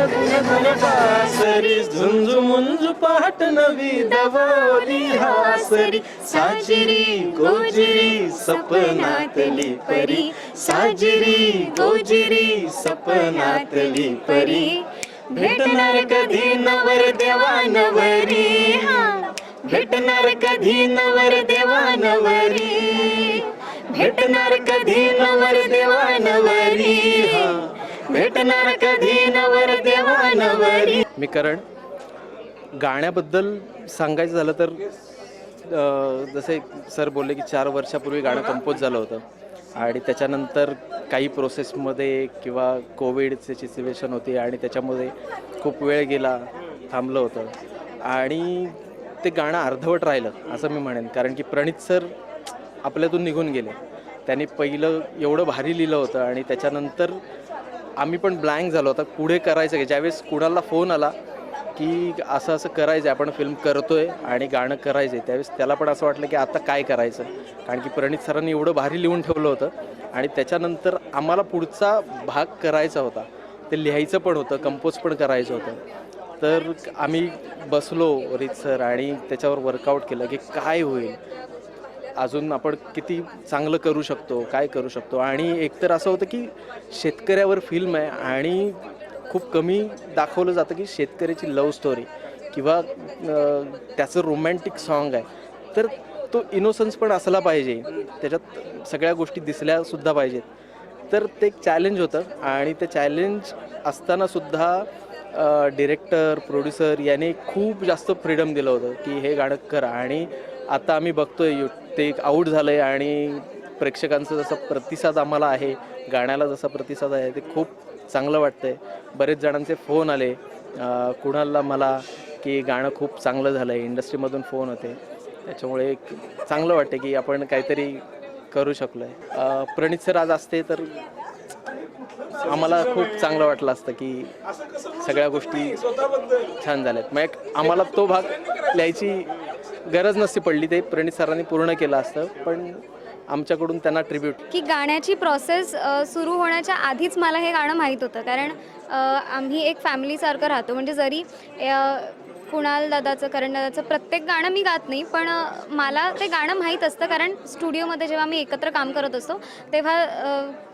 गुण गुण बासरी झुंजू मुंजू पहाट नवी दवोली हासरी. साजिरी गोजिरी सपनातली परी. साजिरी गोजिरी सपनातली परी. भेटणार कधी नवर देवानवरी? भेटणार कधी नवर देवानवरी? भेटणार कधी नवर देवानवरी? भेटणार कधी नवर देवानवरी? मी कारण गाण्याबद्दल सांगायचं झालं तर अ, जसे सर बोलले की चार वर्षापूर्वी गाणं कंपोज झालं होतं. आणि त्याच्यानंतर काही प्रोसेसमध्ये किंवा कोविडची सिच्युएशन होती आणि त्याच्यामध्ये खूप वेळ गेला थांबलं होतं. आणि ते गाणं अर्धवट राहिलं असं मी म्हणेन. कारण की प्रणित सर आपल्यातून निघून गेले. त्यांनी पहिलं एवढं भारी लिहिलं होतं आणि त्याच्यानंतर आम्ही पण ब्लँक झालो. होता पुढे करायचं की ज्यावेळेस कुणाला फोन आला की असं असं करायचं आहे, आपण फिल्म करतोय आणि गाणं करायचं आहे त्यावेळेस त्याला पण असं वाटलं की आता काय करायचं? कारण की प्रणित सरांनी एवढं भारी लिहून ठेवलं होतं आणि त्याच्यानंतर आम्हाला पुढचा भाग करायचा होता. ते लिहायचं पण होतं कंपोज पण करायचं होतं. तर आम्ही बसलो रीत सर आणि त्याच्यावर वर्कआउट केलं की काय होईल? अजून आपण किती चांगलं करू शकतो काय करू शकतो? आणि एकतर असं होतं की शेतकऱ्यावर फिल्म आहे आणि खूप कमी दाखवलं जातं की शेतकऱ्याची लव्ह स्टोरी किंवा त्याचं रोमॅन्टिक सॉन्ग आहे. तर तो इनोसन्स पण असला पाहिजे. त्याच्यात सगळ्या गोष्टी दिसल्यासुद्धा पाहिजेत. तर ते एक चॅलेंज होतं आणि ते चॅलेंज असतानासुद्धा डिरेक्टर प्रोड्युसर याने खूप जास्त फ्रीडम दिलं होतं की हे गाणं करा. आणि आता आम्ही बघतोय यू ते एक आऊट झालं आहे आणि प्रेक्षकांचा जसा प्रतिसाद आम्हाला आहे गाण्याला जसा प्रतिसाद आहे ते खूप चांगलं वाटतं आहे बरेच जणांचे फोन आले. कुणाला मला की गाणं खूप चांगलं झालं आहे इंडस्ट्रीमधून फोन होते. त्याच्यामुळे एक चांगलं वाटतं की आपण काहीतरी करू शकलो आहे प्रणित सर आज असते तर आम्हाला खूप चांगलं वाटलं असतं की सगळ्या गोष्टी छान झाल्यात. मग एक आम्हाला तो भाग लिहायची गरज नसती पडली ते प्रणित सरांनी पूर्ण केलं असतं पण आमच्याकडून त्यांना ट्रिब्यूट की गाण्याची प्रोसेस सुरू होण्याच्या आधीच मला हे गाणं माहीत होतं. कारण आम्ही एक फॅमिलीसारखं राहतो. म्हणजे जरी कुणाल दादाचं करण दादाचं प्रत्येक गाणं मी गात नाही पण मला ते गाणं माहीत असतं. कारण स्टुडिओमध्ये जेव्हा मी एकत्र काम करत असतो तेव्हा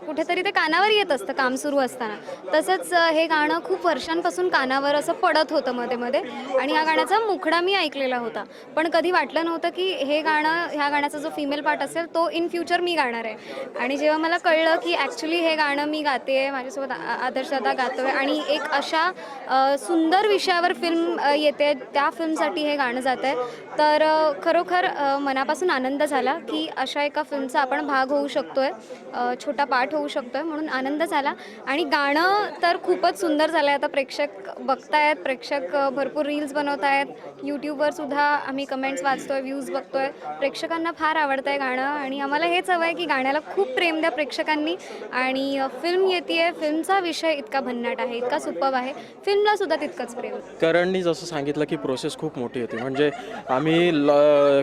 कुठेतरी ते कानावर येत असतं काम सुरू असताना. तसंच हे गाणं खूप वर्षांपासून कानावर असं पडत होतं मध्ये मध्ये. आणि ह्या गाण्याचा मुखडा मी ऐकलेला होता. पण कधी वाटलं नव्हतं की हे गाणं ह्या गाण्याचा जो फिमेल पार्ट असेल तो इन फ्युचर मी गाणार आहे. आणि जेव्हा मला कळलं की ॲक्च्युली हे गाणं मी गाते आहे माझ्यासोबत आ- गातो आहे आणि एक अशा सुंदर विषयावर फिल्म येते त्या फिल्मसाठी हे गाणं जात आहे तर खरोखर मनापासून आनंद झाला की अशा एका फिल्मचा आपण भाग होऊ शकतो आहे छोटा पाठ होऊ शकतो आहे म्हणून आनंद झाला. आणि गाणं तर खूपच सुंदर झालं आहे आता प्रेक्षक बघतायत प्रेक्षक भरपूर रील्स बनवत आहेत यूट्यूबवर सुद्धा आम्ही कमेंट्स वाचतोय व्ह्यूज बघतोय. प्रेक्षकांना फार आवडतं आहे गाणं आणि आम्हाला हेच हवं आहे की गाण्याला खूप प्रेम द्या प्रेक्षकांनी. आणि फिल्म येते फिल्मचा विषय इतका भन्नाट आहे इतका सुपब आहे. फिल्मला सुद्धा तितकंच प्रेम. करणनी जसं सांगितलं की प्रोसेस खूप मोठी होती. म्हणजे आम्ही ल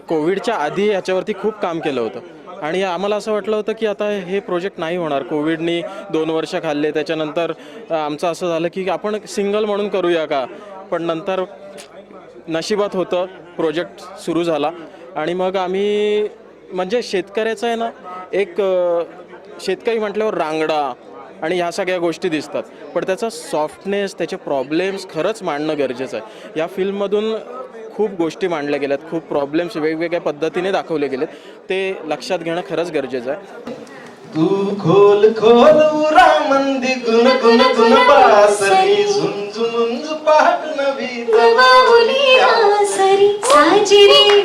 कोविडच्या आधी याच्यावरती खूप काम केलं होतं. आणि आम्हाला असं वाटलं होतं की आता हे प्रोजेक्ट नाही होणार. कोविडनी दोन वर्ष खाल्ले. त्याच्यानंतर आमचं असं झालं की आपण सिंगल म्हणून करूया का? पण नंतर नशिबात होतं. प्रोजेक्ट सुरू झाला. आणि मग आम्ही म्हणजे शेतकऱ्याचं आहे ना एक शेतकरी म्हटल्यावर रांगडा आणि ह्या सगळ्या गोष्टी दिसतात. पण त्याचा सॉफ्टनेस त्याचे प्रॉब्लेम्स खरंच मांडणं गरजेचं आहे. या फिल्ममधून खूप गोष्टी मांडल्या गेल्यात खूप प्रॉब्लेम्स वेगवेगळ्या पद्धतीने दाखवले गेलेत. ते लक्षात घेणं खरंच गरजेचं आहे. तू खोल खोल उरा मंदी गुण गुण गुण बासरी झुंझुंझ पहाट नवी सरी साजिरे